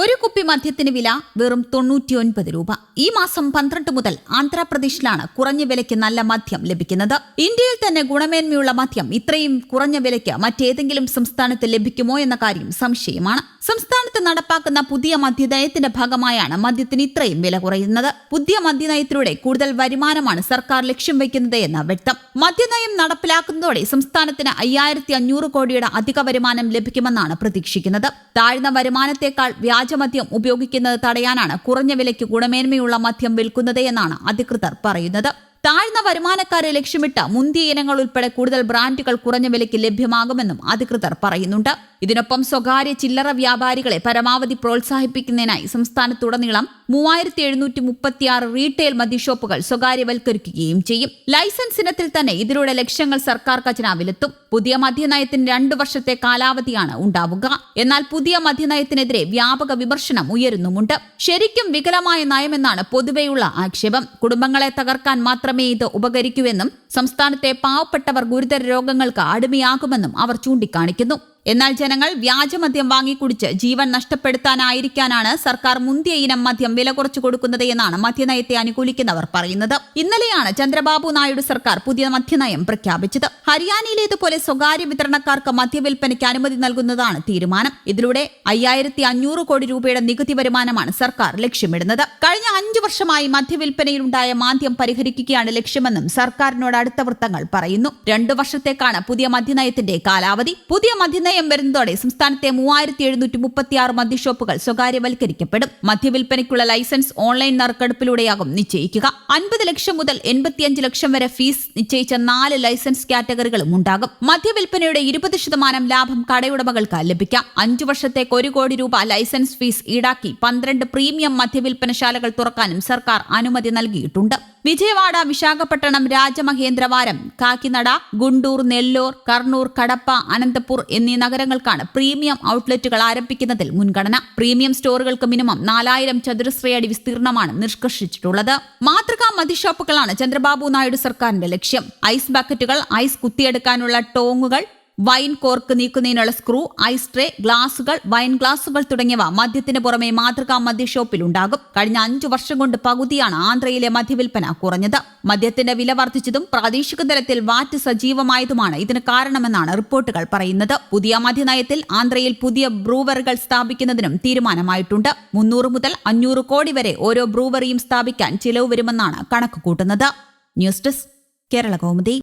ഒരു കുപ്പി മദ്യത്തിന് വില വെറും തൊണ്ണൂറ്റിയൊൻപത് രൂപ. ഈ മാസം പന്ത്രണ്ട് മുതൽ ആന്ധ്രാപ്രദേശിലാണ് കുറഞ്ഞ വിലയ്ക്ക് നല്ല മദ്യം ലഭിക്കുന്നത്. ഇന്ത്യയിൽ തന്നെ ഗുണമേന്മയുള്ള മദ്യം ഇത്രയും കുറഞ്ഞ വിലയ്ക്ക് മറ്റേതെങ്കിലും സംസ്ഥാനത്ത് ലഭിക്കുമോ എന്ന കാര്യം സംശയമാണ്. സംസ്ഥാനത്ത് നടപ്പാക്കുന്ന പുതിയ മദ്യനയത്തിന്റെ ഭാഗമായാണ് മദ്യത്തിന് ഇത്രയും വില കുറയുന്നത്. പുതിയ മദ്യനയത്തിലൂടെ കൂടുതൽ വരുമാനമാണ് സർക്കാർ ലക്ഷ്യം വയ്ക്കുന്നത് എന്ന് വ്യക്തം. മദ്യനയം നടപ്പിലാക്കുന്നതോടെ സംസ്ഥാനത്തിന് അയ്യായിരത്തി അഞ്ഞൂറ് കോടിയുടെ അധിക വരുമാനം ലഭിക്കുമെന്നാണ് പ്രതീക്ഷിക്കുന്നത്. താഴ്ന്ന വരുമാനത്തേക്കാൾ വ്യാജമദ്യം ഉപയോഗിക്കുന്നത് തടയാനാണ് കുറഞ്ഞ വിലയ്ക്ക് ഗുണമേന്മയുള്ള മദ്യം വിൽക്കുന്നത് എന്നാണ് അധികൃതർ പറയുന്നത്. താഴ്ന്ന വരുമാനക്കാരെ ലക്ഷ്യമിട്ട് മുന്തിയ ഇനങ്ങൾ ഉൾപ്പെടെ കൂടുതൽ ബ്രാൻഡുകൾ കുറഞ്ഞ വിലയ്ക്ക് ലഭ്യമാകുമെന്നും അധികൃതർ പറയുന്നുണ്ട്. ഇതിനൊപ്പം സ്വകാര്യ ചില്ലറ വ്യാപാരികളെ പരമാവധി പ്രോത്സാഹിപ്പിക്കുന്നതിനായി സംസ്ഥാനത്തുടനീളം മൂവായിരത്തി എഴുന്നൂറ്റി മുപ്പത്തിയാറ് റീറ്റെയിൽ മദ്യഷോപ്പുകൾ സ്വകാര്യവൽക്കരിക്കുകയും ചെയ്യും. ലൈസൻസ് ഇനത്തിൽ തന്നെ ഇതിലൂടെ ലക്ഷ്യങ്ങൾ സർക്കാർ ഖജനാവിലെത്തും. പുതിയ മദ്യനയത്തിന് രണ്ടു വർഷത്തെ കാലാവധിയാണ് ഉണ്ടാവുക. എന്നാൽ പുതിയ മദ്യനയത്തിനെതിരെ വ്യാപക വിമർശനം ഉയരുന്നുമുണ്ട്. ശരിക്കും വികലമായ നയമെന്നാണ് പൊതുവെയുള്ള ആക്ഷേപം. കുടുംബങ്ങളെ തകർക്കാൻ മാത്രമേ ഇത് ഉപകരിക്കൂവെന്നും സംസ്ഥാനത്തെ പാവപ്പെട്ടവർ ഗുരുതര രോഗങ്ങൾക്ക് അടിമയാകുമെന്നും അവർ ചൂണ്ടിക്കാണിക്കുന്നു. എന്നാൽ ജനങ്ങൾ വ്യാജമദ്യം വാങ്ങിക്കുടിച്ച് ജീവൻ നഷ്ടപ്പെടുത്താനായിരിക്കാനാണ് സർക്കാർ മുന്തിയ ഇനം മദ്യം വില കുറച്ചു കൊടുക്കുന്നത് എന്നാണ് മദ്യനയത്തെ അനുകൂലിക്കുന്നവർ പറയുന്നത്. ഇന്നലെയാണ് ചന്ദ്രബാബു നായിഡു സർക്കാർ പുതിയ മദ്യനയം പ്രഖ്യാപിച്ചത്. ഹരിയാനയിലേതുപോലെ സ്വകാര്യ വിതരണക്കാർക്ക് മദ്യവിൽപ്പനയ്ക്ക് അനുമതി നൽകുന്നതാണ് തീരുമാനം. ഇതിലൂടെ അയ്യായിരത്തി അഞ്ഞൂറ് കോടി രൂപയുടെ നികുതി വരുമാനമാണ് സർക്കാർ ലക്ഷ്യമിടുന്നത്. കഴിഞ്ഞ അഞ്ചു വർഷമായി മദ്യവിൽപ്പനയിലുണ്ടായ മാന്ദ്യം പരിഹരിക്കുകയാണ് ലക്ഷ്യമെന്നും സർക്കാരിനോട് അടുത്ത വൃത്തങ്ങൾ പറയുന്നു. രണ്ടു വർഷത്തേക്കാണ് പുതിയ മദ്യനയത്തിന്റെ കാലാവധി. പുതിയ മദ്യനയം പ്രളയം വരുന്നതോടെ സംസ്ഥാനത്തെ മൂവായിരത്തി എഴുന്നൂറ്റി മുപ്പത്തിയാറ് മദ്യഷോപ്പുകൾ സ്വകാര്യവൽക്കരിക്കപ്പെടും. മദ്യവിൽപ്പനയ്ക്കുള്ള ലൈസൻസ് ഓൺലൈൻ നറുക്കെടുപ്പിലൂടെയാകും നിശ്ചയിക്കുക. അൻപത് ലക്ഷം മുതൽ എൺപത്തിയഞ്ച് ലക്ഷം വരെ ഫീസ് നിശ്ചയിച്ച നാല് ലൈസൻസ് കാറ്റഗറികളും ഉണ്ടാകും. മദ്യവിൽപ്പനയുടെ ഇരുപത് ശതമാനം ലാഭം കടയുടമകൾക്ക് ലഭിക്കാം. അഞ്ചു വർഷത്തേക്ക് ഒരു കോടി രൂപ ലൈസൻസ് ഫീസ് ഈടാക്കി പന്ത്രണ്ട് പ്രീമിയം മദ്യവിൽപ്പനശാലകൾ തുറക്കാനും സർക്കാർ അനുമതി നൽകിയിട്ടുണ്ട്. വിജയവാഡ വിശാഖപട്ടണം രാജമഹേന്ദ്രവാരം കാക്കിനട ഗുണ്ടൂർ നെല്ലൂർ കർണൂർ കടപ്പ അനന്തപൂർ എന്നീ നഗരങ്ങൾക്കാണ് പ്രീമിയം ഔട്ട്ലെറ്റുകൾ ആരംഭിക്കുന്നതിൽ മുൻഗണന. പ്രീമിയം സ്റ്റോറുകൾക്ക് മിനിമം നാലായിരം ചതുരശ്രയടി വിസ്തീർണമാണ് നിഷ്കർഷിച്ചിട്ടുള്ളത്. മാതൃകാ മതിഷോപ്പുകളാണ് ചന്ദ്രബാബു നായിഡു സർക്കാരിന്റെ ലക്ഷ്യം. ഐസ് ബക്കറ്റുകൾ ഐസ് കുത്തിയെടുക്കാനുള്ള ടോങ്ങുകൾ വൈൻ കോർക്ക് നീക്കുന്നതിനുള്ള സ്ക്രൂ ഐസ് ട്രേ ഗ്ലാസുകൾ വൈൻ ഗ്ലാസുകൾ തുടങ്ങിയവ മദ്യത്തിന് പുറമെ മാതൃകാ മദ്യഷോപ്പിൽ ഉണ്ടാകും. കഴിഞ്ഞ അഞ്ചു വർഷം കൊണ്ട് പകുതിയാണ് ആന്ധ്രയിലെ മദ്യവിൽപ്പന കുറഞ്ഞത്. മദ്യത്തിന്റെ വില വർദ്ധിച്ചതും പ്രാദേശിക തലത്തിൽ വാറ്റ് സജീവമായതുമാണ് ഇതിന് കാരണമെന്നാണ് റിപ്പോർട്ടുകൾ പറയുന്നത്. പുതിയ മദ്യനയത്തിൽ ആന്ധ്രയിൽ പുതിയ ബ്രൂവറികൾ സ്ഥാപിക്കുന്നതിനും തീരുമാനമായിട്ടുണ്ട്. മുന്നൂറ് മുതൽ അഞ്ഞൂറ് കോടി വരെ ഓരോ ബ്രൂവറിയും സ്ഥാപിക്കാൻ ചിലവ് വരുമെന്നാണ് കണക്ക് കൂട്ടുന്നത്. News desk Kerala Kaumudi.